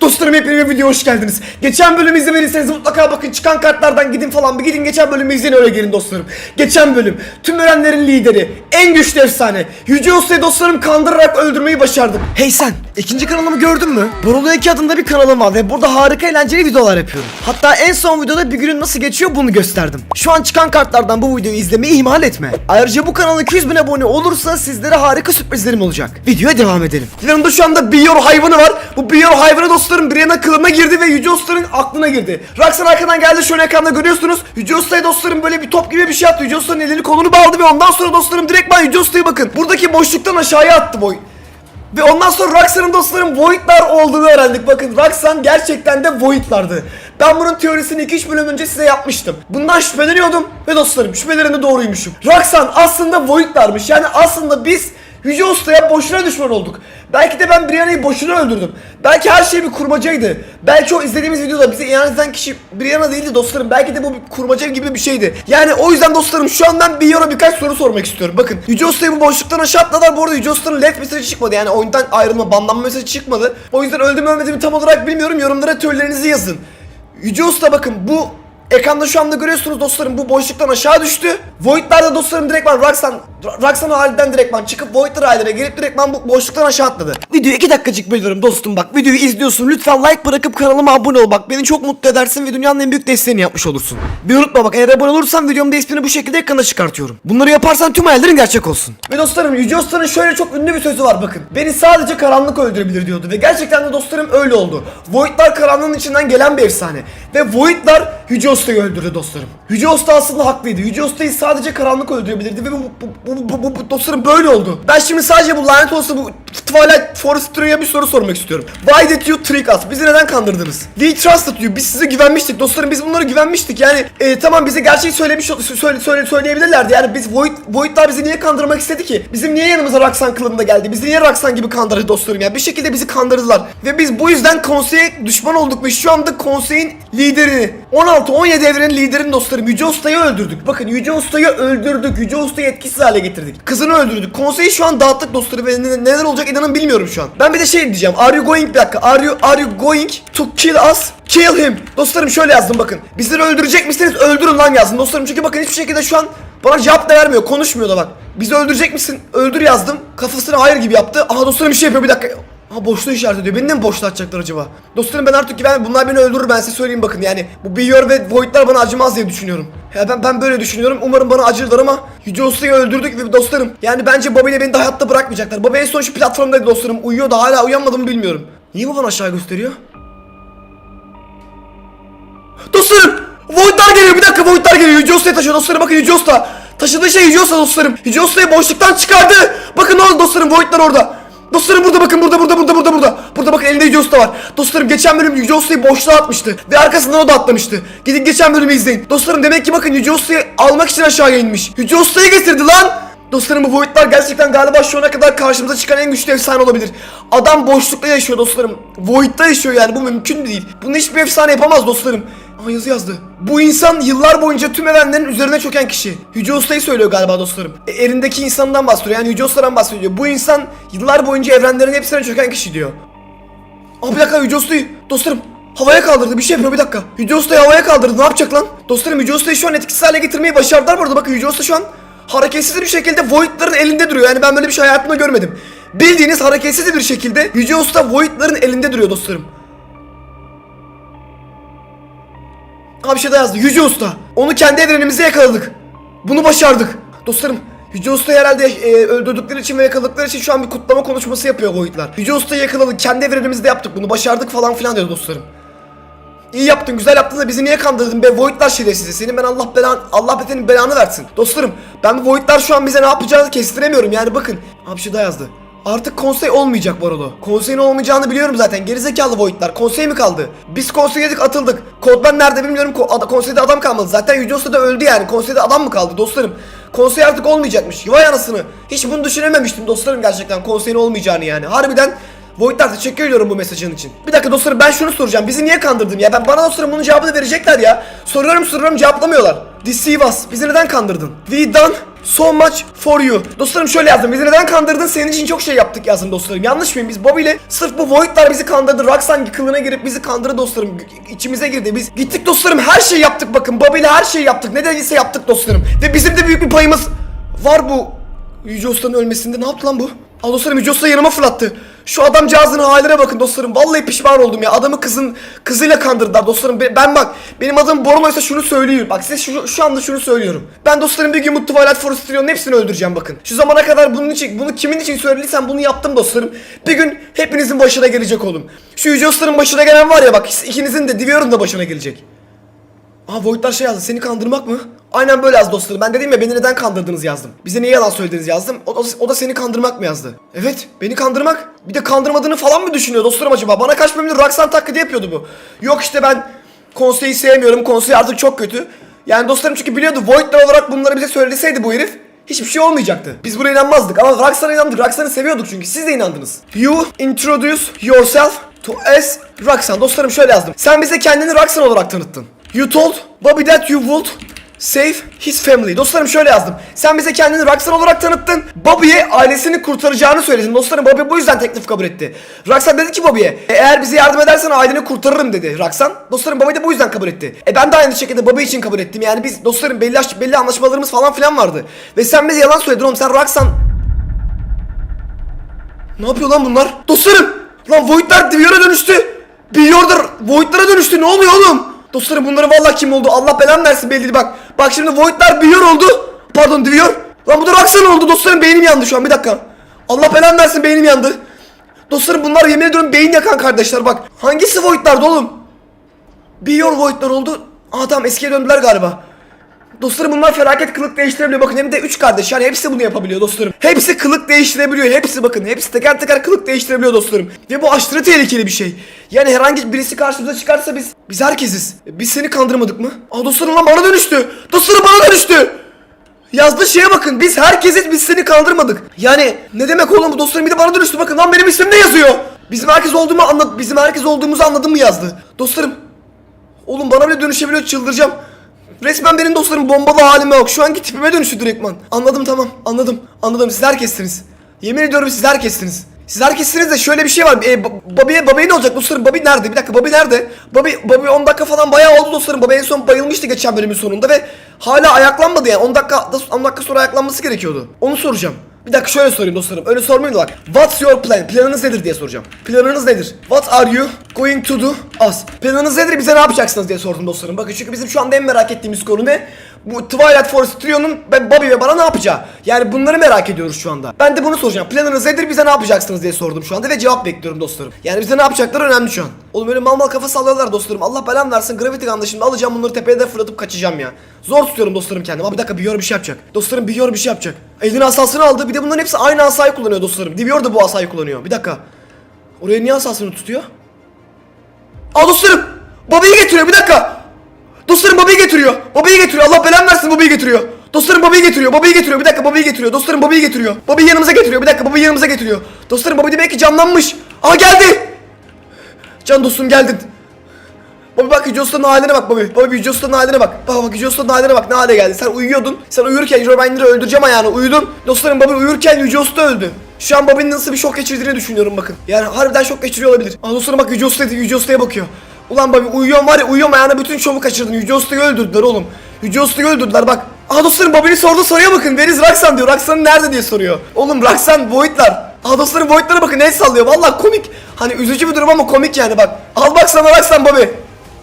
Dostlarım hepinize video hoş geldiniz. Geçen bölümü izlemediyseniz mutlaka bakın çıkan kartlardan gidin falan bir gidin geçen bölümü izleyin öyle gelin dostlarım. Geçen bölüm tüm ölenlerin lideri, en güçlü efsane Yüce Usta'yı dostlarım kandırarak öldürmeyi başardık. Hey sen ikinci kanalımı gördün mü? Borolo 2 adında bir kanalım var ve burada harika eğlenceli videolar yapıyorum. Hatta en son videoda bir günün nasıl geçiyor bunu gösterdim. Şu an çıkan kartlardan bu videoyu izlemeyi ihmal etme. Ayrıca bu kanala 200 bin abone olursa sizlere harika sürprizlerim olacak. Videoya devam edelim. Yanımda şu anda Biyor hayvanı var. Bu Biyor hayvanı dostlarım Brianna kılına girdi ve Yüce Usta'nın aklına girdi. Raksan arkadan geldi an ekranda görüyorsunuz. Yüce Usta'ya dostlarım böyle bir top gibi bir şey attı. Yüce Usta'nın elini kolunu bağladı ve ondan sonra dostlarım direkt ben Yüce Usta'ya bakın. Buradaki boşluktan aşağıya attı boy. Ve ondan sonra Roxan'ın dostlarım Void'lar olduğunu öğrendik. Bakın Roxanne gerçekten de Void'lardı. Ben bunun teorisini 2-3 bölüm önce size yapmıştım. Bundan şüpheleniyordum ve dostlarım şüphelerinde doğruymuşum. Roxanne aslında Void'larmış. Yani aslında biz Yüce Usta'ya boşuna düşman olduk. Belki de ben Brianna'yı boşuna öldürdüm. Belki her şey bir kurmacaydı. Belki o izlediğimiz videoda bize ihanet eden kişi Brianna değildi dostlarım. Belki de bu bir kurmaca gibi bir şeydi. Yani o yüzden dostlarım şu an ben Biyon'a birkaç soru sormak istiyorum. Bakın Yüce Usta'yı bu boşluktan aşağı atladılar. Bu arada Yüce Usta'nın left mesajı çıkmadı. Yani oyundan ayrılma, banlanma mesajı çıkmadı. O yüzden öldüm ölmediğimi tam olarak bilmiyorum. Yorumlara teorilerinizi yazın. Yüce Usta bakın bu Ekranda şu anda görüyorsunuz dostlarım bu boşluktan aşağı düştü. Void'larda dostlarım direktman Roxan Roxan halinden direktman çıkıp Void'lar haline gelip direktman bu boşluktan aşağı atladı. Videoyu 2 dakikacık bölüyorum dostum bak. Videoyu izliyorsun. Lütfen like bırakıp kanalıma abone ol bak. Beni çok mutlu edersin ve dünyanın en büyük desteğini yapmış olursun. Bir unutma bak eğer abone olursan videomda ismini bu şekilde ekrana çıkartıyorum. Bunları yaparsan tüm hayallerin gerçek olsun. Ve dostlarım Yüce Usta'nın şöyle çok ünlü bir sözü var bakın. Beni sadece karanlık öldürebilir diyordu ve gerçekten de dostlarım öyle oldu. Void'lar karanlığın içinden gelen bir efsane. Ve Void'lar Yüce Usta'yı öldürdü dostlarım. Yüce Usta aslında haklıydı. Yüce Usta'yı sadece karanlık öldürebilirdi ve bu, bu, bu, bu, bu, bu dostlarım böyle oldu. Ben şimdi sadece bu lanet olsa bu Twilight Forestry'e bir soru sormak istiyorum. Why did you trick us? Bizi neden kandırdınız? We trusted you. Biz size güvenmiştik dostlarım. Biz bunlara güvenmiştik. Yani e, tamam bize gerçeği söylemiş söyle, söyle, söyleyebilirlerdi. Yani biz Void, Void'lar bizi niye kandırmak istedi ki? Bizim niye yanımıza Raksan kılığında geldi? Bizi niye Raksan gibi kandırdı dostlarım ya? Bir şekilde bizi kandırdılar. Ve biz bu yüzden konseye düşman olduk ve şu anda konseyin liderini 16-17 evrenin liderini dostlarım Yüce Usta'yı öldürdük. Bakın Yüce Usta'yı öldürdük. Yüce Usta'yı etkisiz hale getirdik. Kızını öldürdük. Konseyi şu an dağıttık dostlarım ve ne- neler olacak inanın bilmiyorum şu an. Ben bir de şey diyeceğim. Are you going bir dakika. Are you, are you going to kill us? Kill him. Dostlarım şöyle yazdım bakın. Bizleri öldürecek misiniz? Öldürün lan yazdım dostlarım. Çünkü bakın hiçbir şekilde şu an bana cevap da vermiyor. Konuşmuyor da bak. Bizi öldürecek misin? Öldür yazdım. Kafasını hayır gibi yaptı. Aha dostlarım bir şey yapıyor bir dakika. Ha boşluğu işaret ediyor. Beni de mi boşluğa atacaklar acaba? Dostlarım ben artık güven bunlar beni öldürür ben size söyleyeyim bakın yani. Bu Biyor ve Void'lar bana acımaz diye düşünüyorum. Ya ben ben böyle düşünüyorum. Umarım bana acırlar ama Yüce Usta'yı öldürdük ve dostlarım. Yani bence Bobby ile beni de hayatta bırakmayacaklar. Bobby en son şu platformdaydı dostlarım. Uyuyor da hala uyanmadı mı bilmiyorum. Niye bu bana aşağı gösteriyor? Dostlarım! Void'lar geliyor bir dakika Void'lar geliyor. Yüce Usta'ya taşıyor dostlarım bakın Yüce Usta. Taşıdığı şey Yüce Usta dostlarım. Yüce Usta'yı boşluktan çıkardı. Bakın ne oldu dostlarım Void'lar orada. Dostlarım burada bakın burada burada burada burada burada. Burada bakın elinde Yüce Usta var. Dostlarım geçen bölüm Yüce Usta'yı boşluğa atmıştı. Ve arkasından o da atlamıştı. Gidin geçen bölümü izleyin. Dostlarım demek ki bakın Yüce Usta'yı almak için aşağıya inmiş. Yüce Usta'yı getirdi lan. Dostlarım bu Void'lar gerçekten galiba şu ana kadar karşımıza çıkan en güçlü efsane olabilir. Adam boşlukta yaşıyor dostlarım. Void'da yaşıyor yani bu mümkün değil. Bunu hiçbir efsane yapamaz dostlarım. Aa yazı yazdı. Bu insan yıllar boyunca tüm evrenlerin üzerine çöken kişi. Yüce Usta'yı söylüyor galiba dostlarım. E, elindeki insandan bahsediyor yani Yüce Usta'dan bahsediyor. Bu insan yıllar boyunca evrenlerin hepsine çöken kişi diyor. Aa bir dakika Yüce Usta'yı dostlarım havaya kaldırdı bir şey yapıyor bir dakika. Yüce Usta'yı havaya kaldırdı ne yapacak lan? Dostlarım Yüce Usta'yı şu an etkisiz hale getirmeyi başardılar burada bakın Yüce Usta şu an hareketsiz bir şekilde Void'ların elinde duruyor. Yani ben böyle bir şey hayatımda görmedim. Bildiğiniz hareketsiz bir şekilde Yüce Usta Void'ların elinde duruyor dostlarım. Bir şey yazdı. Yüce Usta. Onu kendi evrenimizde yakaladık. Bunu başardık. Dostlarım Yüce Usta'yı herhalde e, öldürdükleri için ve yakaladıkları için şu an bir kutlama konuşması yapıyor Void'lar. Yüce Usta'yı yakaladık. Kendi evrenimizde yaptık bunu. Başardık falan filan diyor dostlarım. İyi yaptın, güzel yaptın da bizi niye kandırdın be Void'lar şerefsizi. Senin ben Allah belan Allah senin belanı versin. Dostlarım, ben bu Void'lar şu an bize ne yapacağını kestiremiyorum. Yani bakın. Abi şey daha yazdı. Artık konsey olmayacak Barolo. Konseyin olmayacağını biliyorum zaten. Gerizekalı Void'lar. Konsey mi kaldı? Biz konseydedik atıldık. Kodman nerede bilmiyorum. Ko ad- konseyde adam kalmadı. Zaten Yüce Usta da öldü yani. Konseyde adam mı kaldı dostlarım? Konsey artık olmayacakmış. Vay anasını. Hiç bunu düşünememiştim dostlarım gerçekten. Konseyin olmayacağını yani. Harbiden Void'lar teşekkür ediyorum bu mesajın için. Bir dakika dostlarım ben şunu soracağım. Bizi niye kandırdın ya? Ben bana dostlarım bunun cevabını verecekler ya. Soruyorum soruyorum cevaplamıyorlar. deceive us. Bizi neden kandırdın? We done so much for you. Dostlarım şöyle yazdım. Bizi neden kandırdın? Senin için çok şey yaptık yazdım dostlarım. Yanlış mıyım? Biz Bobby ile sırf bu Void'lar bizi kandırdı. Roxanne kılına girip bizi kandırdı dostlarım. İçimize girdi. Biz gittik dostlarım. Her şeyi yaptık bakın. Bobby ile her şeyi yaptık. Ne dediyse yaptık dostlarım. Ve bizim de büyük bir payımız var bu Yüce Usta'nın ölmesinde. Ne yaptı lan bu? Aa dostlarım Yüce Usta yanıma fırlattı. Şu adamcağızın haline bakın dostlarım. Vallahi pişman oldum ya. Adamı kızın kızıyla kandırdılar dostlarım. Be- Ben bak benim adım Borolo'ysa şunu söyleyeyim. Bak size şu, şu anda şunu söylüyorum. Ben dostlarım bir gün bu Twilight Forest hepsini öldüreceğim bakın. Şu zamana kadar bunun için bunu kimin için söylediysem bunu yaptım dostlarım. Bir gün hepinizin başına gelecek oğlum. Şu Yüce başına gelen var ya bak ikinizin de Divior'un da başına gelecek. Aa Void'lar şey yazdı. Seni kandırmak mı? Aynen böyle yazdı dostlarım. Ben dedim ya beni neden kandırdınız yazdım. Bize niye yalan söylediniz yazdım. O, o, o da seni kandırmak mı yazdı? Evet beni kandırmak. Bir de kandırmadığını falan mı düşünüyor dostlarım acaba? Bana kaç bölümdür Roxanne taklidi yapıyordu bu. Yok işte ben konseyi sevmiyorum. Konsey artık çok kötü. Yani dostlarım çünkü biliyordu Void'lar olarak bunları bize söylediydi bu herif. Hiçbir şey olmayacaktı. Biz buna inanmazdık ama Roxanne'a inandık. Roxanne'ı seviyorduk çünkü. Siz de inandınız. You introduce yourself to as Roxanne. Dostlarım şöyle yazdım. Sen bize kendini Roxanne olarak tanıttın. You told Bobby that you would save his family. Dostlarım şöyle yazdım. Sen bize kendini Roxanne olarak tanıttın. Bobby'ye ailesini kurtaracağını söyledin. Dostlarım Bobby bu yüzden teklif kabul etti. Roxanne dedi ki Bobby'ye eğer bize yardım edersen aileni kurtarırım dedi Roxanne. Dostlarım Bobby de bu yüzden kabul etti. E ben de aynı şekilde Bobby için kabul ettim. Yani biz dostlarım belli, belli anlaşmalarımız falan filan vardı. Ve sen bize yalan söyledin oğlum. Sen Roxanne ne yapıyor lan bunlar? Dostlarım! Lan Void'lar Divior'a dönüştü. Biliyordur Void'lara dönüştü. Ne oluyor oğlum? Dostlarım bunların vallahi kim oldu? Allah belanı versin belli değil bak. Bak şimdi Void'lar Divior oldu. Pardon Divior. Lan bu da Roxanne oldu. Dostlarım beynim yandı şu an. Bir dakika. Allah belanı versin beynim yandı. Dostlarım bunlar yemin ediyorum beyin yakan kardeşler bak. Hangisi Void'lardı oğlum? Biyor Void'lar oldu. Aa tamam eskiye döndüler galiba. Dostlarım bunlar felaket kılık değiştirebiliyor. Bakın hem de 3 kardeş yani hepsi bunu yapabiliyor dostlarım. Hepsi kılık değiştirebiliyor. Hepsi bakın hepsi teker teker kılık değiştirebiliyor dostlarım. Ve bu aşırı tehlikeli bir şey. Yani herhangi birisi karşımıza çıkarsa biz biz herkesiz. Biz seni kandırmadık mı? Aa dostlarım lan bana dönüştü. Dostlarım bana dönüştü. Yazdığı şeye bakın biz herkesiz biz seni kandırmadık. Yani ne demek oğlum bu dostlarım bir de bana dönüştü bakın lan benim ismim ne yazıyor? Bizim herkes olduğumu anlat bizim herkes olduğumuzu anladın mı yazdı. Dostlarım Oğlum bana bile dönüşebiliyor çıldıracağım. Resmen benim dostlarım bombalı halime yok. Şu anki tipime dönüştü direktman. Anladım tamam anladım. Anladım siz herkessiniz. Yemin ediyorum siz herkessiniz. Siz herkessiniz de şöyle bir şey var. E, Bobby'ye Bobby ne olacak dostlarım? Bobby nerede? Bir dakika Bobby nerede? Bobby, Bobby 10 dakika falan bayağı oldu dostlarım. Bobby en son bayılmıştı geçen bölümün sonunda ve hala ayaklanmadı yani. 10 dakika 10 dakika sonra ayaklanması gerekiyordu. Onu soracağım. Bir dakika şöyle sorayım dostlarım. Öyle sormayayım da bak. What's your plan? Planınız nedir diye soracağım. Planınız nedir? What are you going to do us? Planınız nedir? Bize ne yapacaksınız diye sordum dostlarım. Bakın çünkü bizim şu anda en merak ettiğimiz konu ne? Bu Twilight Forest Trio'nun Bobby ve bana ne yapacağı. Yani bunları merak ediyoruz şu anda. Ben de bunu soracağım. Planınız nedir? Bize ne yapacaksınız diye sordum şu anda ve cevap bekliyorum dostlarım. Yani bize ne yapacakları önemli şu an. Oğlum öyle mal mal kafa sallıyorlar dostlarım. Allah belanı versin. Gravity Gun'da şimdi alacağım bunları tepeye de fırlatıp kaçacağım ya. Zor tutuyorum dostlarım kendimi. Ama bir dakika Biyor bir şey yapacak. Dostlarım Biyor bir şey yapacak. Elini asasını aldı. Bir de bunların hepsi aynı asayı kullanıyor dostlarım. Divior da bu asayı kullanıyor. Bir dakika. Oraya niye asasını tutuyor? Aa dostlarım! Babayı getiriyor bir dakika! Dostlarım babayı getiriyor. Babayı getiriyor. Allah belanı versin babayı getiriyor. Dostlarım babayı getiriyor. Babayı getiriyor. Bir dakika babayı getiriyor. Dostlarım babayı getiriyor. Babayı yanımıza getiriyor. Bir dakika babayı yanımıza getiriyor. Dostlarım babayı demek ki canlanmış. Aa geldi. Can dostum geldin. Usta'nın haline bak. Baba Yüce Usta'nın haline bak. Baba bak Usta'nın haline bak ne hale geldi. Sen uyuyordun. Sen uyurken Romander'ı öldüreceğim ayağını. Uyudun. Dostlarım baba uyurken Usta öldü. Şu an babanın nasıl bir şok geçirdiğini düşünüyorum bakın. Yani harbiden şok geçiriyor olabilir. Aa dostlarım bak Yüce Usta Yüce Usta'ya bakıyor. Ulan babi uyuyorum var ya uyuyorum ayağına bütün şovu kaçırdın. Yüce Usta'yı öldürdüler oğlum. Yüce Usta'yı öldürdüler bak. Aa dostlarım babini sordu soruya bakın. Veriz Raksan diyor. Raksan nerede diye soruyor. Oğlum Raksan Void'lar. Aa dostlarım Void'lara bakın el sallıyor. Vallahi komik. Hani üzücü bir durum ama komik yani bak. Al bak sana Raksan babi.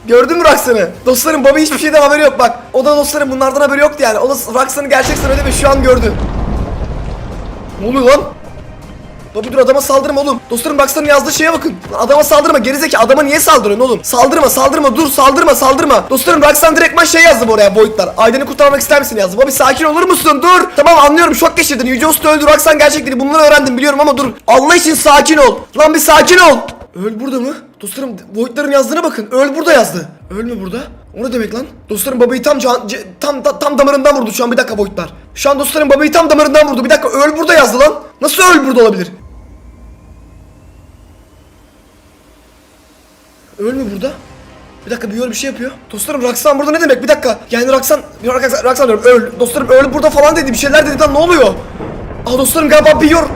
Gördün mü Raksan'ı? Dostlarım Bobby hiçbir şeyden haberi yok bak. O da dostlarım bunlardan haberi yoktu yani. O da Raksan'ı gerçek söyledi ve şu an gördü. Ne oluyor lan? Bobby dur adama saldırma oğlum. Dostlarım Raksan'ın yazdığı şeye bakın. Lan Adama saldırma gerizeki adama niye saldırıyorsun oğlum? Saldırma saldırma dur saldırma saldırma. Dostlarım Raksan direktman şey yazdı oraya Void'lar. Aydın'ı kurtarmak ister misin yazdı. Bobby sakin olur musun? Dur. Tamam anlıyorum şok geçirdin. Yüce Usta öldü Raksan gerçek değil. Bunları öğrendim biliyorum ama dur. Allah için sakin ol. Lan bir sakin ol. Öl burada mı? Dostlarım Void'ların yazdığına bakın. Öl burada yazdı. Öl mü burada? O ne demek lan? Dostlarım babayı tam can, tam ta- tam damarından vurdu şu an bir dakika Void'lar. Şu an dostlarım babayı tam damarından vurdu. Bir dakika öl burada yazdı lan. Nasıl öl burada olabilir? Öl mü burada? Bir dakika bir yor bir şey yapıyor. Dostlarım Raksan burada ne demek? Bir dakika. Yani Raksan, Raksan, Raksan diyorum öl. Dostlarım öl burada falan dedi. Bir şeyler dedi lan ne oluyor? Aa dostlarım galiba bir yor.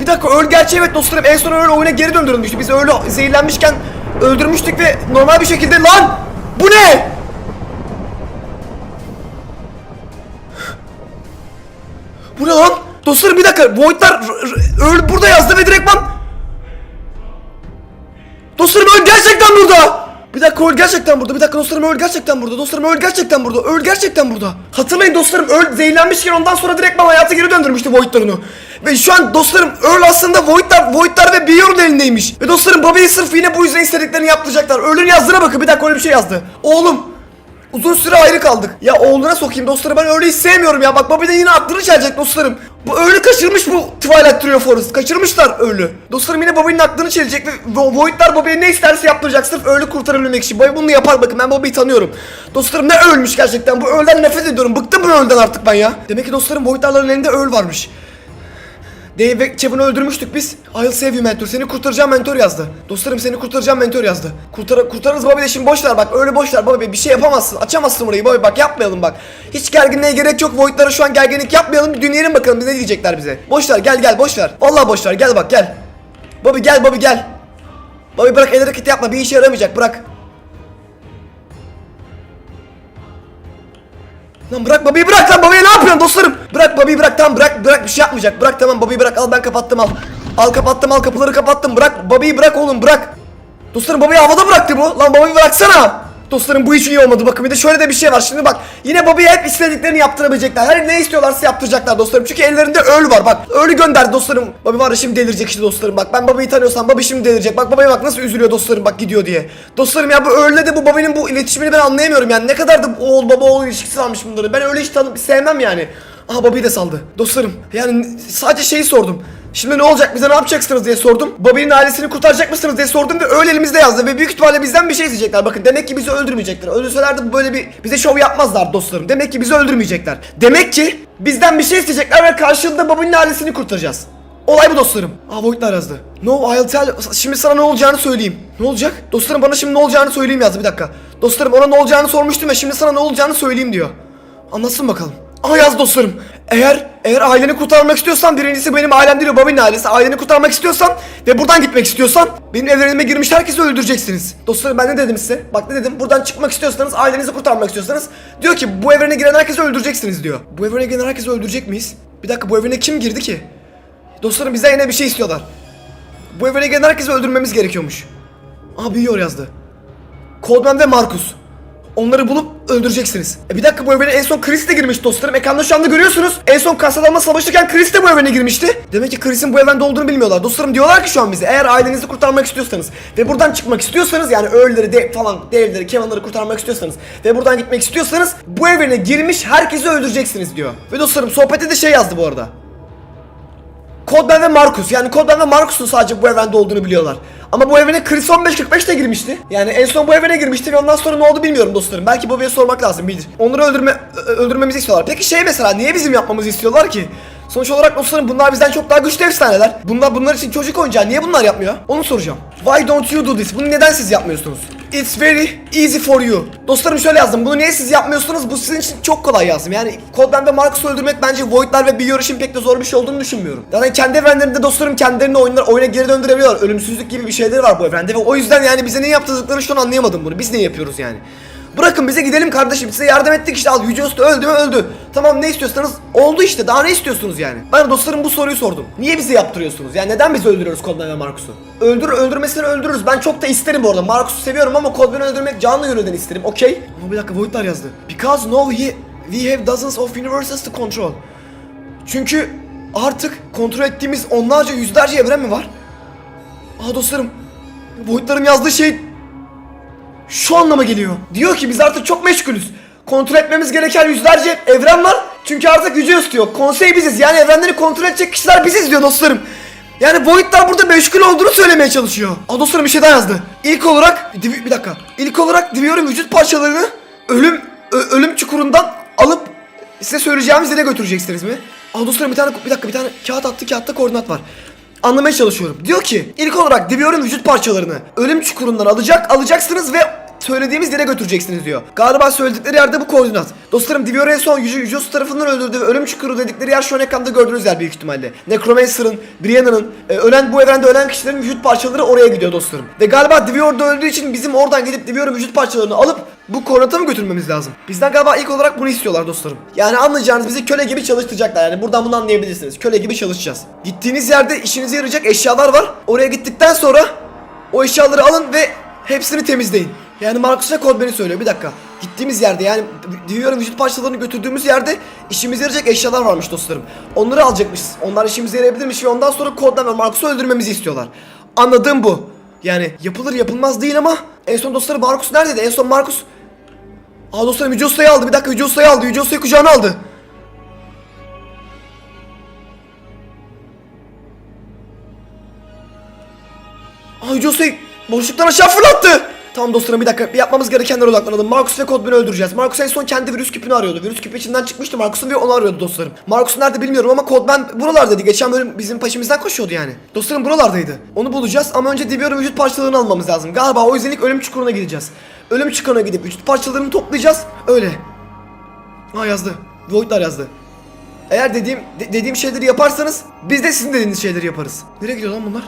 Bir dakika öl gerçi evet dostlarım en son öl oyuna geri döndürülmüştü. Biz öyle zehirlenmişken öldürmüştük ve normal bir şekilde lan bu ne? Bu ne lan? Dostlarım bir dakika Void'lar öl burada yazdı ve direktman Dostlarım öl gerçekten burada. Bir dakika öl gerçekten burada. Bir dakika dostlarım öl gerçekten burada. Dostlarım öl gerçekten burada. Öl gerçekten burada. Hatırlayın dostlarım öl zehirlenmişken ondan sonra direkt hayata geri döndürmüştü Void'larını. Ve şu an dostlarım öl aslında Void'lar, Void'lar ve Beorn elindeymiş. Ve dostlarım Bobby'yi sırf yine bu yüzden istediklerini yaptıracaklar. Ölün yazdığına bakın. Bir dakika öyle bir şey yazdı. Oğlum Uzun süre ayrı kaldık. Ya oğluna sokayım dostlarım ben öyle sevmiyorum ya. Bak Bobby'den yine aklını çelecek dostlarım. Bu öyle kaçırmış bu Twilight Trio Forest. Kaçırmışlar öyle. Dostlarım yine Bobby'nin aklını çelecek ve Vo- Void'lar Bobby'ye ne isterse yaptıracak sırf öyle kurtarabilmek için. Bobby bunu yapar bakın ben Bobby'yi tanıyorum. Dostlarım ne ölmüş gerçekten. Bu ölden nefret ediyorum. Bıktım bu ölden artık ben ya. Demek ki dostlarım Void'larların elinde öl varmış. Dave ve Kevin'i öldürmüştük biz. I'll save you mentor. Seni kurtaracağım mentor yazdı. Dostlarım seni kurtaracağım mentor yazdı. Kurtar kurtarırız Bobby de şimdi boş ver bak. Öyle boş ver Bobby. Bir şey yapamazsın. Açamazsın burayı Bobby bak yapmayalım bak. Hiç gerginliğe gerek yok. Void'lara şu an gerginlik yapmayalım. Bir dinleyelim bakalım ne diyecekler bize. Boş ver gel gel boş ver. Vallahi boş ver gel bak gel. Bobby gel Bobby gel. Bobby bırak el hareketi yapma. Bir işe yaramayacak bırak. Lan bırak Bobby'yi bırak lan Bobby'ye ne yapıyorsun dostlarım? Bırak Bobby'yi bırak tamam bırak bırak bir şey yapmayacak. Bırak tamam Bobby'yi bırak al ben kapattım al. Al kapattım al kapıları kapattım bırak Bobby'yi bırak oğlum bırak. Dostlarım Bobby'yi havada bıraktı bu. Lan Bobby'yi bıraksana. Dostlarım bu hiç iyi olmadı. Bakın bir de şöyle de bir şey var. Şimdi bak yine Bobby'ye hep istediklerini yaptırabilecekler. Her ne istiyorlarsa yaptıracaklar dostlarım. Çünkü ellerinde öl var. Bak ölü gönder dostlarım. Bobby var şimdi delirecek işte dostlarım. Bak ben Bobby'yi tanıyorsam Bobby şimdi delirecek. Bak Bobby'ye bak nasıl üzülüyor dostlarım bak gidiyor diye. Dostlarım ya bu öyle de bu Bobby'nin bu iletişimini ben anlayamıyorum yani. Ne kadar da oğul baba oğul ilişkisi varmış bunların. Ben öyle hiç tanı sevmem yani. Aha Bobby'yi de saldı. Dostlarım yani sadece şeyi sordum Şimdi ne olacak bize ne yapacaksınız diye sordum. Bobby'nin ailesini kurtaracak mısınız diye sordum ve öyle elimizde yazdı ve büyük ihtimalle bizden bir şey isteyecekler. Bakın demek ki bizi öldürmeyecekler. Öldürselerdi böyle bir bize şov yapmazlar dostlarım. Demek ki bizi öldürmeyecekler. Demek ki bizden bir şey isteyecekler ve karşılığında Bobby'nin ailesini kurtaracağız. Olay bu dostlarım. Aa Void'lar yazdı. No I'll tell Şimdi sana ne olacağını söyleyeyim. Ne olacak? Dostlarım bana şimdi ne olacağını söyleyeyim yazdı bir dakika. Dostlarım ona ne olacağını sormuştum ve şimdi sana ne olacağını söyleyeyim diyor. Anlatsın bakalım. Aa yaz dostlarım. Eğer eğer aileni kurtarmak istiyorsan birincisi benim ailem değil o Bobby'nin ailesi. Aileni kurtarmak istiyorsan ve buradan gitmek istiyorsan benim evrenime girmiş herkesi öldüreceksiniz. Dostlarım ben ne dedim size? Bak ne dedim? Buradan çıkmak istiyorsanız, ailenizi kurtarmak istiyorsanız diyor ki bu evrene giren herkesi öldüreceksiniz diyor. Bu evrene giren herkesi öldürecek miyiz? Bir dakika bu evrene kim girdi ki? Dostlarım bizden yine bir şey istiyorlar. Bu evrene gelen herkesi öldürmemiz gerekiyormuş. Aha büyüyor yazdı. Coldman ve Marcus. Onları bulup öldüreceksiniz. E bir dakika bu evrene en son Chris de girmiş dostlarım. Ekranda şu anda görüyorsunuz. En son kasalarla savaşırken Chris de bu evrene girmişti. Demek ki Chris'in bu evrende olduğunu bilmiyorlar. Dostlarım diyorlar ki şu an bize eğer ailenizi kurtarmak istiyorsanız ve buradan çıkmak istiyorsanız yani ölüleri de falan devleri Kevin'ları kurtarmak istiyorsanız ve buradan gitmek istiyorsanız bu evrene girmiş herkesi öldüreceksiniz diyor. Ve dostlarım sohbette de şey yazdı bu arada. Codman ve Marcus. Yani Codman ve Marcus'un sadece bu evrende olduğunu biliyorlar. Ama bu evrene Chris 1545 de girmişti. Yani en son bu evrene girmişti ve ondan sonra ne oldu bilmiyorum dostlarım. Belki Bobby'ye sormak lazım bilir. Onları öldürme öldürmemizi istiyorlar. Peki şey mesela niye bizim yapmamızı istiyorlar ki? Sonuç olarak dostlarım bunlar bizden çok daha güçlü efsaneler. Bunlar bunlar için çocuk oyuncağı. Niye bunlar yapmıyor? Onu soracağım. Why don't you do this? Bunu neden siz yapmıyorsunuz? It's very easy for you. Dostlarım şöyle yazdım. Bunu niye siz yapmıyorsunuz? Bu sizin için çok kolay yazdım. Yani Codeman ve Marcus'u öldürmek bence Void'lar ve Bior için pek de zor bir şey olduğunu düşünmüyorum. Zaten kendi evrenlerinde dostlarım kendilerini oyunlar, oyuna geri döndürebiliyorlar. Ölümsüzlük gibi bir şeyleri var bu evrende ve o yüzden yani bize ne yaptırdıklarını şu an anlayamadım bunu. Biz ne yapıyoruz yani? Bırakın bize gidelim kardeşim. Size yardım ettik işte al Yüce Usta öldü mü öldü. Tamam ne istiyorsanız oldu işte. Daha ne istiyorsunuz yani? Ben dostlarım bu soruyu sordum. Niye bizi yaptırıyorsunuz? Yani neden bizi öldürüyoruz Codeman ve Marcus'u? Öldür öldürmesini öldürürüz. Ben çok da isterim bu arada. Marcus'u seviyorum ama Codeman'ı öldürmek canlı gönülden isterim. Okey. Ama bir dakika Void'lar yazdı. Because now he, we have dozens of universes to control. Çünkü artık kontrol ettiğimiz onlarca yüzlerce evren mi var? Aa dostlarım. Void'ların yazdığı şey şu anlama geliyor. Diyor ki biz artık çok meşgulüz. Kontrol etmemiz gereken yüzlerce evren var. Çünkü artık yüce istiyor. Konsey biziz. Yani evrenleri kontrol edecek kişiler biziz diyor dostlarım. Yani Void'lar burada meşgul olduğunu söylemeye çalışıyor. Aa dostlarım bir şey daha yazdı. İlk olarak bir dakika. İlk olarak Divior'un vücut parçalarını ölüm ölüm çukurundan alıp size söyleyeceğimiz yere götüreceksiniz mi? Aa dostlarım bir tane bir dakika bir tane kağıt attı kağıtta koordinat var. Anlamaya çalışıyorum. Diyor ki ilk olarak Divior'un vücut parçalarını ölüm çukurundan alacak alacaksınız ve söylediğimiz yere götüreceksiniz diyor. Galiba söyledikleri yerde bu koordinat. Dostlarım Divior en son Yüce Yücos tarafından öldürdüğü ve ölüm çukuru dedikleri yer şu an ekranda gördüğünüz yer büyük ihtimalle. Necromancer'ın, Brianna'nın, e, ölen bu evrende ölen kişilerin vücut parçaları oraya gidiyor dostlarım. Ve galiba Divior'da öldüğü için bizim oradan gidip Divior'un vücut parçalarını alıp bu koordinata mı götürmemiz lazım? Bizden galiba ilk olarak bunu istiyorlar dostlarım. Yani anlayacağınız bizi köle gibi çalıştıracaklar yani buradan bunu anlayabilirsiniz. Köle gibi çalışacağız. Gittiğiniz yerde işinize yarayacak eşyalar var. Oraya gittikten sonra o eşyaları alın ve hepsini temizleyin. Yani Marcus Kod beni söylüyor bir dakika. Gittiğimiz yerde yani Divior'un vücut parçalarını götürdüğümüz yerde işimize yarayacak eşyalar varmış dostlarım. Onları alacakmışız. Onlar işimize yarayabilirmiş ve ondan sonra Kod'dan ve Marcus'u öldürmemizi istiyorlar. Anladığım bu. Yani yapılır yapılmaz değil ama en son dostlarım Marcus neredeydi? En son Marcus Aa dostlarım Yüce Usta'yı aldı. Bir dakika Yüce Usta'yı aldı. Yüce Usta'yı kucağına aldı. Aa Yüce Usta'yı boşluktan aşağı fırlattı. Tamam dostlarım bir dakika bir yapmamız gerekenlere odaklanalım. Marcus ve Codman'ı öldüreceğiz. Marcus en son kendi virüs küpünü arıyordu. Virüs küpü içinden çıkmıştı Marcus'un ve onu arıyordu dostlarım. Marcus nerede bilmiyorum ama Codman buralardaydı. Geçen bölüm bizim peşimizden koşuyordu yani. Dostlarım buralardaydı. Onu bulacağız ama önce Divior'un vücut parçalarını almamız lazım. Galiba o yüzden ilk ölüm çukuruna gideceğiz. Ölüm çukuruna gidip vücut parçalarını toplayacağız. Öyle. Ha yazdı. Void'lar yazdı. Eğer dediğim de- dediğim şeyleri yaparsanız biz de sizin dediğiniz şeyleri yaparız. Nereye gidiyor lan bunlar?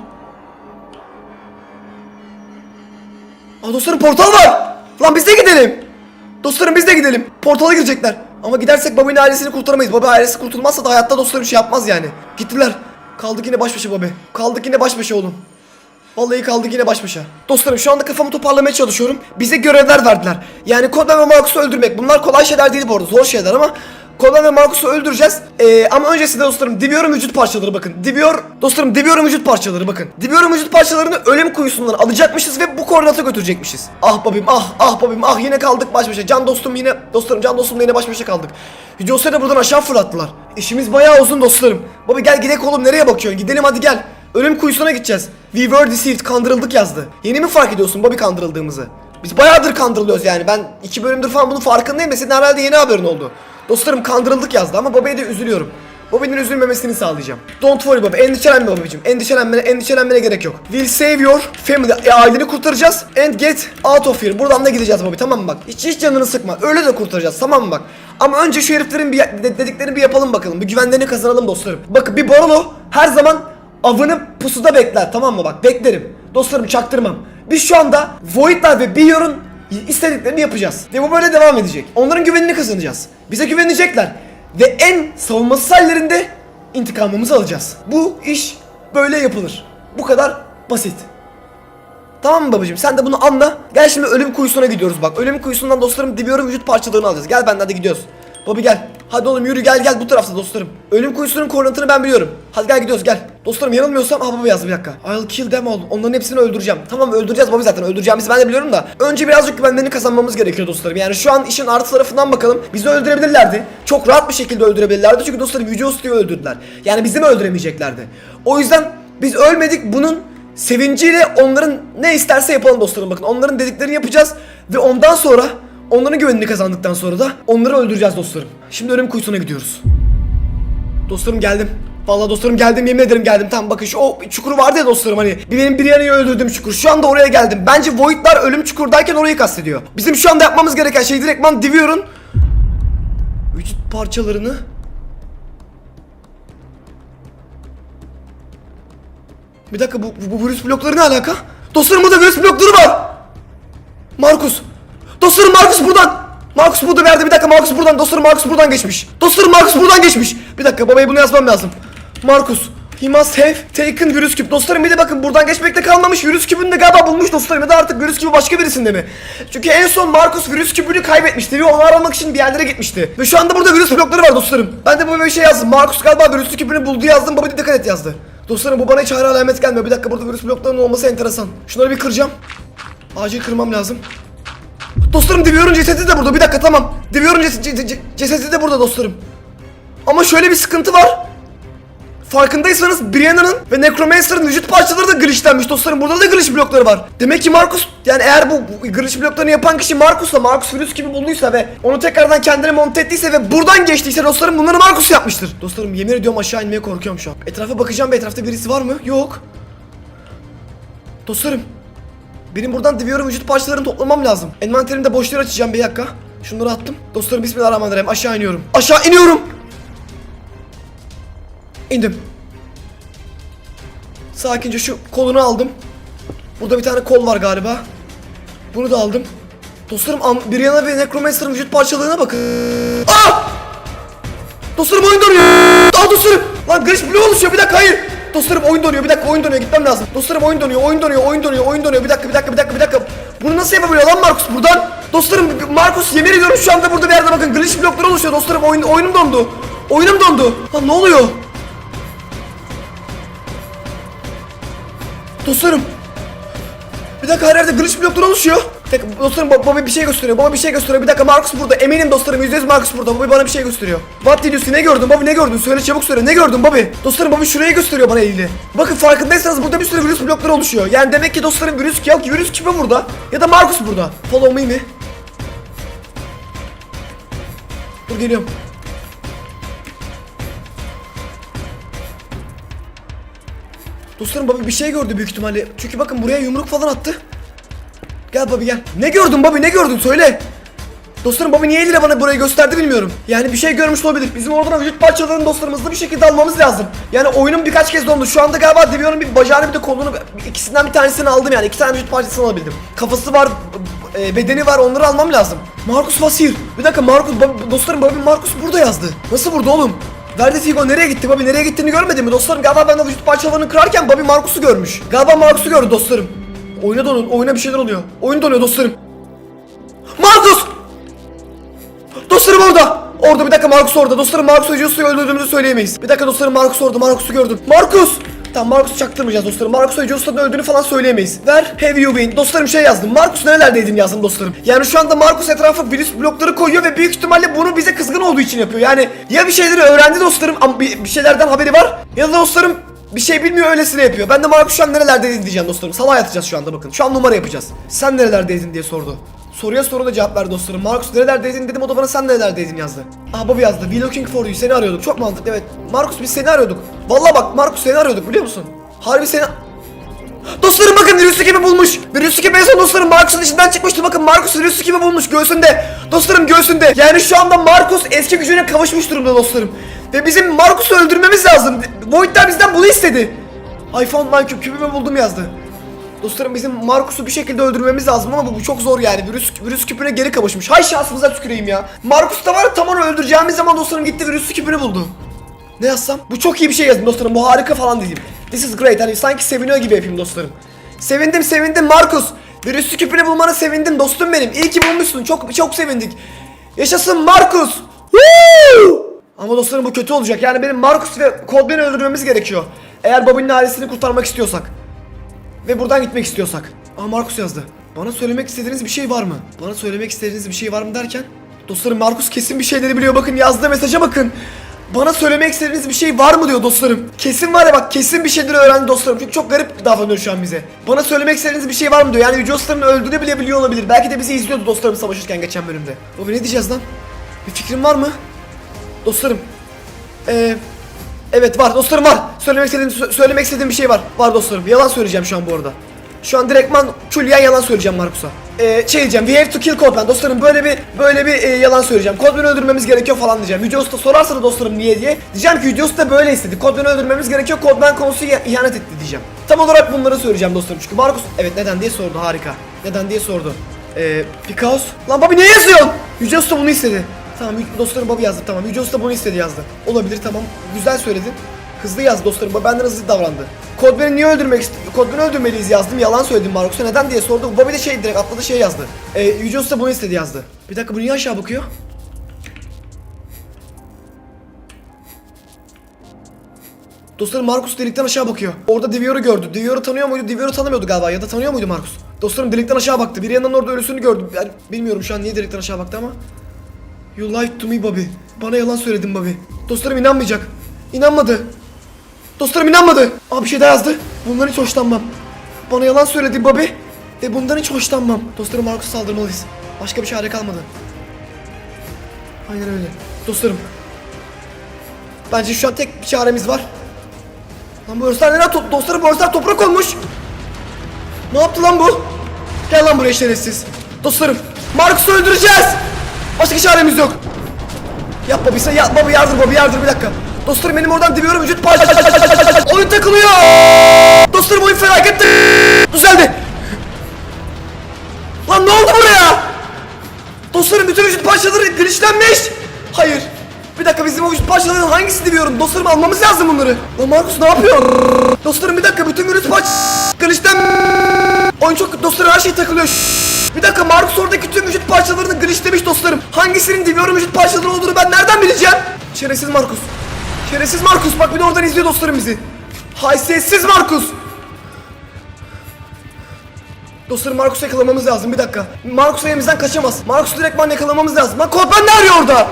Aa dostlarım portal var. Lan biz de gidelim. Dostlarım biz de gidelim. Portala girecekler. Ama gidersek babanın ailesini kurtaramayız. Baba ailesi kurtulmazsa da hayatta dostlarım şey yapmaz yani. Gittiler. Kaldık yine baş başa baba. Kaldık yine baş başa oğlum. Vallahi kaldık yine baş başa. Dostlarım şu anda kafamı toparlamaya çalışıyorum. Bize görevler verdiler. Yani Conan ve Marcus'u öldürmek. Bunlar kolay şeyler değil bu arada. Zor şeyler ama Conan ve Marcus'u öldüreceğiz. Ee, ama öncesinde dostlarım Divior'un vücut parçaları bakın. Divior, dostlarım Divior'un vücut parçaları bakın. Divior'un vücut parçalarını ölüm kuyusundan alacakmışız ve bu koordinata götürecekmişiz. Ah babim ah ah babim ah yine kaldık baş başa. Can dostum yine dostlarım can dostumla yine baş başa kaldık. Yüce Osa'yı da buradan aşağı fırlattılar. İşimiz bayağı uzun dostlarım. Baba gel gidelim oğlum nereye bakıyorsun? Gidelim hadi gel. Ölüm kuyusuna gideceğiz. We were deceived, kandırıldık yazdı. Yeni mi fark ediyorsun Bobby kandırıldığımızı? Biz bayağıdır kandırılıyoruz yani. Ben iki bölümdür falan bunun farkındayım ve senin herhalde yeni haberin oldu. Dostlarım kandırıldık yazdı ama Bobby'ye de üzülüyorum. Bobby'nin üzülmemesini sağlayacağım. Don't worry Bobby, endişelenme Bobby'cim. Endişelenmene, endişelenmene gerek yok. We'll save your family. E, aileni kurtaracağız. And get out of here. Buradan da gideceğiz Bobby tamam mı bak? Hiç, hiç canını sıkma. Öyle de kurtaracağız tamam mı bak? Ama önce şu heriflerin bir de- dediklerini bir yapalım bakalım. Bir güvenlerini kazanalım dostlarım. Bakın bir Borolo her zaman avını pusuda bekler tamam mı bak beklerim. Dostlarım çaktırmam. Biz şu anda Void'lar ve Bior'un istediklerini yapacağız. Ve bu böyle devam edecek. Onların güvenini kazanacağız. Bize güvenecekler. Ve en savunmasız hallerinde intikamımızı alacağız. Bu iş böyle yapılır. Bu kadar basit. Tamam mı babacığım sen de bunu anla. Gel şimdi ölüm kuyusuna gidiyoruz bak. Ölüm kuyusundan dostlarım Dibior'un vücut parçalarını alacağız. Gel ben de gidiyoruz. Bobby gel. Hadi oğlum yürü gel gel bu tarafta dostlarım. Ölüm kuyusunun koordinatını ben biliyorum. Hadi gel gidiyoruz gel. Dostlarım yanılmıyorsam ah baba yazdı bir dakika. I'll kill them all. Onların hepsini öldüreceğim. Tamam öldüreceğiz Bobby zaten öldüreceğimizi ben de biliyorum da. Önce birazcık güvenlerini kazanmamız gerekiyor dostlarım. Yani şu an işin artı tarafından bakalım. Bizi öldürebilirlerdi. Çok rahat bir şekilde öldürebilirlerdi. Çünkü dostlarım Yüce Usta'yı öldürdüler. Yani bizi mi öldüremeyeceklerdi? O yüzden biz ölmedik bunun sevinciyle onların ne isterse yapalım dostlarım bakın. Onların dediklerini yapacağız ve ondan sonra onların güvenini kazandıktan sonra da onları öldüreceğiz dostlarım. Şimdi ölüm kuyusuna gidiyoruz. Dostlarım geldim. Vallahi dostlarım geldim yemin ederim geldim. Tamam bakın şu o çukur vardı ya dostlarım hani. Bir benim bir yanıyı öldürdüğüm çukur. Şu anda oraya geldim. Bence Void'lar ölüm çukurdayken orayı kastediyor. Bizim şu anda yapmamız gereken şey direktman Divior'un vücut parçalarını Bir dakika bu, bu, bu virüs blokları ne alaka? Dostlarım burada virüs blokları var. Markus. Dostlarım Markus buradan. Markus burada verdi bir dakika Markus buradan. Dostlarım Markus buradan geçmiş. Dostlarım Markus buradan geçmiş. Bir dakika babaya bunu yazmam lazım. Markus. He must have taken virüs küp. Dostlarım bir de bakın buradan geçmekte kalmamış. Virüs küpünü de galiba bulmuş dostlarım. Ya da artık virüs küpü başka birisinde mi? Çünkü en son Markus virüs küpünü kaybetmişti ve onu aramak için bir yerlere gitmişti. Ve şu anda burada virüs blokları var dostlarım. Ben de böyle bir şey yazdım. Markus galiba virüs küpünü buldu yazdım. Baba dikkat et yazdı. Dostlarım bu bana hiç hayra alamet gelmiyor. Bir dakika burada virüs bloklarının olması enteresan. Şunları bir kıracağım. Acil kırmam lazım. Dostlarım Divior'un cesedi de burada. Bir dakika tamam. Divior'un cesedi, ce- ce- cesedi de burada dostlarım. Ama şöyle bir sıkıntı var. farkındaysanız Brianna'nın ve Necromancer'ın vücut parçaları da glitchlenmiş dostlarım. Burada da glitch blokları var. Demek ki Markus yani eğer bu, bu glitch bloklarını yapan kişi Markus'la Markus virüs gibi bulduysa ve onu tekrardan kendine monte ettiyse ve buradan geçtiyse dostlarım bunları Markus yapmıştır. Dostlarım yemin ediyorum aşağı inmeye korkuyorum şu an. Etrafa bakacağım bir etrafta birisi var mı? Yok. Dostlarım benim buradan Divior'un vücut parçalarını toplamam lazım. Envanterimde boş yer açacağım bir dakika. Şunları attım. Dostlarım bismillahirrahmanirrahim aşağı iniyorum. Aşağı iniyorum. İndim. Sakince şu kolunu aldım. Burada bir tane kol var galiba. Bunu da aldım. Dostlarım Brianna ve Necromancer'ın vücut parçalarına bakın. Aa! Dostlarım oyun donuyor. Aa dostlarım. Lan glitch blue oluşuyor bir dakika hayır. Dostlarım oyun donuyor bir dakika oyun donuyor gitmem lazım. Dostlarım oyun donuyor oyun donuyor oyun donuyor oyun donuyor bir dakika bir dakika bir dakika bir dakika. Bunu nasıl yapabiliyor lan Markus buradan? Dostlarım Markus yemin ediyorum şu anda burada bir yerde bakın glitch blokları oluşuyor dostlarım oyun, oyunum dondu. Oyunum dondu. Lan ne oluyor? Dostlarım. Bir dakika her yerde glitch blokları oluşuyor. Dakika dostlarım Bobby bir şey gösteriyor. Bobby bir şey gösteriyor. Bir dakika Marcus burada. Eminim dostlarım %100 Marcus burada. Bobby bana bir şey gösteriyor. What did you see? Ne gördün Bobby ne gördün? Söyle çabuk söyle. Ne gördün Bobby? Dostlarım Bobby şurayı gösteriyor bana eliyle. Bakın farkındaysanız burada bir sürü virüs blokları oluşuyor. Yani demek ki dostlarım virüs ya virüs kime burada? Ya da Marcus burada. Follow me mi? Dur geliyorum. Dostlarım Bobby bir şey gördü büyük ihtimalle. Çünkü bakın buraya yumruk falan attı. Gel Bobby gel. Ne gördün Bobby ne gördün söyle. Dostlarım Bobby niye eliyle bana burayı gösterdi bilmiyorum. Yani bir şey görmüş olabilir. Bizim oradan vücut parçalarını dostlarımızla bir şekilde almamız lazım. Yani oyunun birkaç kez dondu. Şu anda galiba Devion'un bir bacağını bir de kolunu ikisinden bir tanesini aldım yani. iki tane vücut parçasını alabildim. Kafası var, e, bedeni var onları almam lazım. Marcus Vasir. Bir dakika Marcus, Bobby- dostlarım Bobby Marcus burada yazdı. Nasıl burada oğlum? Verdi Figo nereye gitti Bobby nereye gittiğini görmedin mi dostlarım galiba ben de vücut parçalarını kırarken Bobby Marcus'u görmüş. Galiba Marcus'u gördü dostlarım. Oyuna donun oyuna bir şeyler oluyor. Oyun donuyor dostlarım. Marcus! Dostlarım orada. Orada bir dakika Marcus orada. Dostlarım Marcus Hocusu'yu öldürdüğümüzü söyleyemeyiz. Bir dakika dostlarım Marcus orada. Marcus'u gördüm. Marcus! Tamam Marcus'u çaktırmayacağız dostlarım. Marcus Hocusu'nun öldüğünü falan söyleyemeyiz. Ver have you been? Dostlarım şey yazdım. Marcus nerelerdeydin yazdım dostlarım. Yani şu anda Marcus etrafa virüs blokları koyuyor ve büyük ihtimalle bunu bize kızgın olduğu için yapıyor. Yani ya bir şeyleri öğrendi dostlarım ama bir şeylerden haberi var ya da dostlarım bir şey bilmiyor öylesine yapıyor. Ben de Marcus şu an nerelerdeydin diyeceğim dostlarım. Salağa yatacağız şu anda bakın. Şu an numara yapacağız. Sen nerelerdeydin diye sordu. Soruya soruda cevap ver dostlarım. Marcus nerelerdeydin dedim o da bana sen nerelerdeydin yazdı. Aha Bobby yazdı. We looking for you. Seni arıyorduk. Çok mantıklı evet. Marcus biz seni arıyorduk. Vallahi bak Marcus seni arıyorduk biliyor musun? Harbi seni... Dostlarım bakın virüsü kimi bulmuş. Virüsü kimi en son dostlarım Marcus'un içinden çıkmıştı. Bakın Marcus virüsü kimi bulmuş göğsünde. Dostlarım göğsünde. Yani şu anda Marcus eski gücüne kavuşmuş durumda dostlarım. Ve bizim Marcus'u öldürmemiz lazım. Void'ler bizden bunu istedi. I found my. Küpümü buldum yazdı. Dostlarım bizim Marcus'u bir şekilde öldürmemiz lazım ama bu, bu çok zor yani. Virüs virüs küpüne geri kavuşmuş. Hay şansımıza tüküreyim ya. Marcus da var tam onu öldüreceğimiz zaman dostlarım gitti virüs küpünü buldu. Ne yazsam? Bu çok iyi bir şey yazdım dostlarım. Bu harika falan diyeyim. This is great. Hani sanki seviniyor gibi yapayım dostlarım. Sevindim sevindim Marcus. Virüsü küpünü bulmana sevindim dostum benim. İyi ki bulmuşsun. Çok çok sevindik. Yaşasın Marcus. Woo! Ama dostlarım bu kötü olacak. Yani benim Marcus ve Coldman'i öldürmemiz gerekiyor. Eğer Bobby'nin ailesini kurtarmak istiyorsak. Ve buradan gitmek istiyorsak. Aa Markus yazdı. Bana söylemek istediğiniz bir şey var mı? Bana söylemek istediğiniz bir şey var mı derken? Dostlarım Markus kesin bir şeyleri biliyor. Bakın yazdığı mesaja bakın. Bana söylemek istediğiniz bir şey var mı diyor dostlarım. Kesin var ya bak kesin bir şeyleri öğrendi dostlarım. Çünkü çok garip davranıyor şu an bize. Bana söylemek istediğiniz bir şey var mı diyor. Yani Yüce Dostlarım'ın öldüğünü bile biliyor olabilir. Belki de bizi izliyordu dostlarım savaşırken geçen bölümde. Baba ne diyeceğiz lan? Bir fikrin var mı? Dostlarım. Eee... Evet var dostlarım var. Söylemek istediğim sö- söylemek istediğim bir şey var. Var dostlarım. Yalan söyleyeceğim şu an bu arada. Şu an direktman külliyen yalan söyleyeceğim Markus'a. Ee, şey diyeceğim. We have to kill Codman. Dostlarım böyle bir böyle bir e, yalan söyleyeceğim. Codman'ı öldürmemiz gerekiyor falan diyeceğim. Yüce Usta sorarsa da dostlarım niye diye. Diyeceğim ki Yüce Usta böyle istedi. Codman'ı öldürmemiz gerekiyor. Codman konusu ih- ihanet etti diyeceğim. Tam olarak bunları söyleyeceğim dostlarım. Çünkü Markus evet neden diye sordu. Harika. Neden diye sordu. Ee, because. Lan Bobby ne yazıyorsun? Yüce Usta bunu istedi. Tamam dostlarım Bobby yazdı tamam. Yüce Usta bunu istedi yazdı. Olabilir tamam. Güzel söyledin. Hızlı yaz dostlarım. Benden hızlı davrandı. Kodben'i niye öldürmek ist Kodben'i öldürmeliyiz yazdım. Yalan söyledim Markus'a. Neden diye sordu. Bobby de şey direkt atladı şey yazdı. Ee, Yüce Usta bunu istedi yazdı. Bir dakika bu niye aşağı bakıyor? Dostlarım Markus delikten aşağı bakıyor. Orada Divior'u gördü. Divior'u tanıyor muydu? Divior'u tanımıyordu galiba ya da tanıyor muydu Markus? Dostlarım delikten aşağı baktı. Bir yandan orada ölüsünü gördüm. Yani bilmiyorum şu an niye delikten aşağı baktı ama. You lied to me Bobby. Bana yalan söyledin Bobby. Dostlarım inanmayacak. İnanmadı. Dostlarım inanmadı. Aa bir şey daha yazdı. Bundan hiç hoşlanmam. Bana yalan söyledi Bobby. Ve bundan hiç hoşlanmam. Dostlarım Markus'a saldırmalıyız. Başka bir çare kalmadı. Aynen öyle. Dostlarım. Bence şu an tek bir çaremiz var. Lan bu örsler neden top? Dostlarım bu örsler toprak olmuş. Ne yaptı lan bu? Gel lan buraya şerefsiz. Dostlarım. Markus'u öldüreceğiz. Başka çaremiz yok. Yap baba sen yap baba yardır baba yardır bir dakika. Dostlarım benim oradan dibiyorum vücut parça. Oyun takılıyor. Dostlarım oyun felaket. Düzeldi. Lan ne oldu buraya? Dostlarım bütün vücut parçaları glitchlenmiş. Hayır. Bir dakika bizim o vücut parçalarının hangisini diviyorum? Dostlarım almamız lazım bunları. Lan Markus ne yapıyor? Dostlarım bir dakika bütün vücut parça glitchlen. Oyun çok dostlarım her şey takılıyor. Bir dakika Markus oradaki tüm vücut parçalarını glitchlemiş dostlarım. Hangisinin diviyorum vücut parçaları olduğunu ben nereden bileceğim? Şerefsiz Markus. Şerefsiz Markus bak bir de oradan izliyor dostlarım bizi. Haysiyetsiz Markus. Dostlarım Markus'u yakalamamız lazım bir dakika. Markus elimizden kaçamaz. Markus'u direktman yakalamamız lazım. Lan Kodman ne arıyor orada?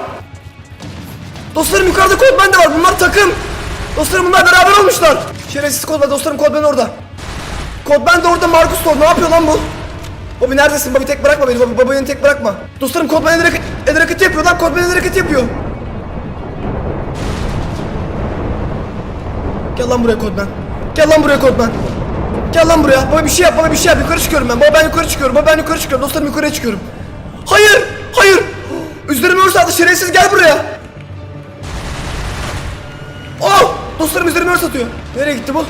Dostlarım yukarıda Kodman de var. Bunlar takım. Dostlarım bunlar beraber olmuşlar. Şerefsiz Kodman dostlarım Kodman orada. Kodman de orada Markus da. Ne yapıyor lan bu? Bobby neredesin? Bobby tek bırakma beni. Bobby, Bobby beni tek bırakma. Dostlarım hareket, el hareketi yapıyor lan. Kodman el hareketi yapıyor. Gel lan buraya Kodman. Gel lan buraya Kodman. Gel lan buraya. Baba bir şey yap, baba bir şey yap. Yukarı çıkıyorum ben. Baba ben yukarı çıkıyorum. Baba ben yukarı çıkıyorum. Dostlarım yukarıya çıkıyorum. Hayır! Hayır! Üzerime örs attı. Şerefsiz gel buraya. Oh! Dostlarım üzerime örs atıyor. Nereye gitti bu?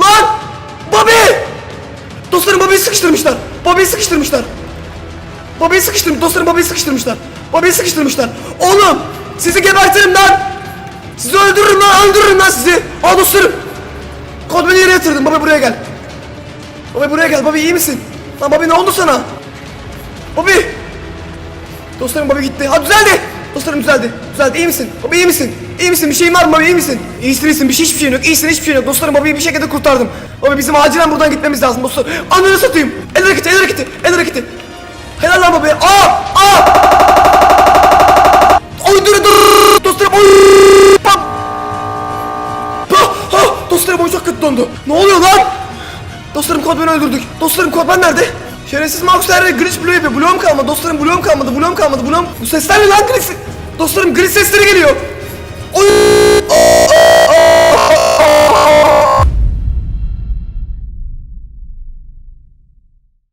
Lan! Bobby! Dostlarım Bobby'yi sıkıştırmışlar. Bobby'yi sıkıştırmışlar. Bobby'yi sıkıştırmış. Dostlarım Bobby'yi sıkıştırmışlar. Bobby'yi sıkıştırmışlar. Oğlum! Sizi gebertirim lan! Sizi öldürürüm lan! Öldürürüm lan sizi! Aa dostlarım! Kod beni yere yatırdın. Baba buraya gel. Baba buraya gel. Baba iyi misin? Lan Bobby ne oldu sana? Bobby! Dostlarım Bobby gitti. Ha düzeldi. Dostlarım düzeldi. Düzeldi. İyi misin? Bobby iyi misin? İyi misin? Bir şeyin var mı Bobby? İyi misin? İyisin iyisin. Bir şey hiçbir şeyin yok. İyisin hiçbir şeyin yok. Dostlarım Bobby'yi bir şekilde kurtardım. Bobby bizim acilen buradan gitmemiz lazım dostlar. Ananı satayım. El hareketi, el hareketi, el hareketi. Helal lan Bobby. Aa! Aa! Oy dur dur. Dostlarım oy. boyu çok dondu. Ne oluyor lan? Dostlarım Kodman'ı öldürdük. Dostlarım Kodman nerede? Şerefsiz Marcus her Gris Blue yapıyor. Blue'um kalmadı. Dostlarım Blue'um kalmadı. Blue'um kalmadı. Blue'um... Bu sesler ne lan Gris? Dostlarım Gris sesleri geliyor. Oy!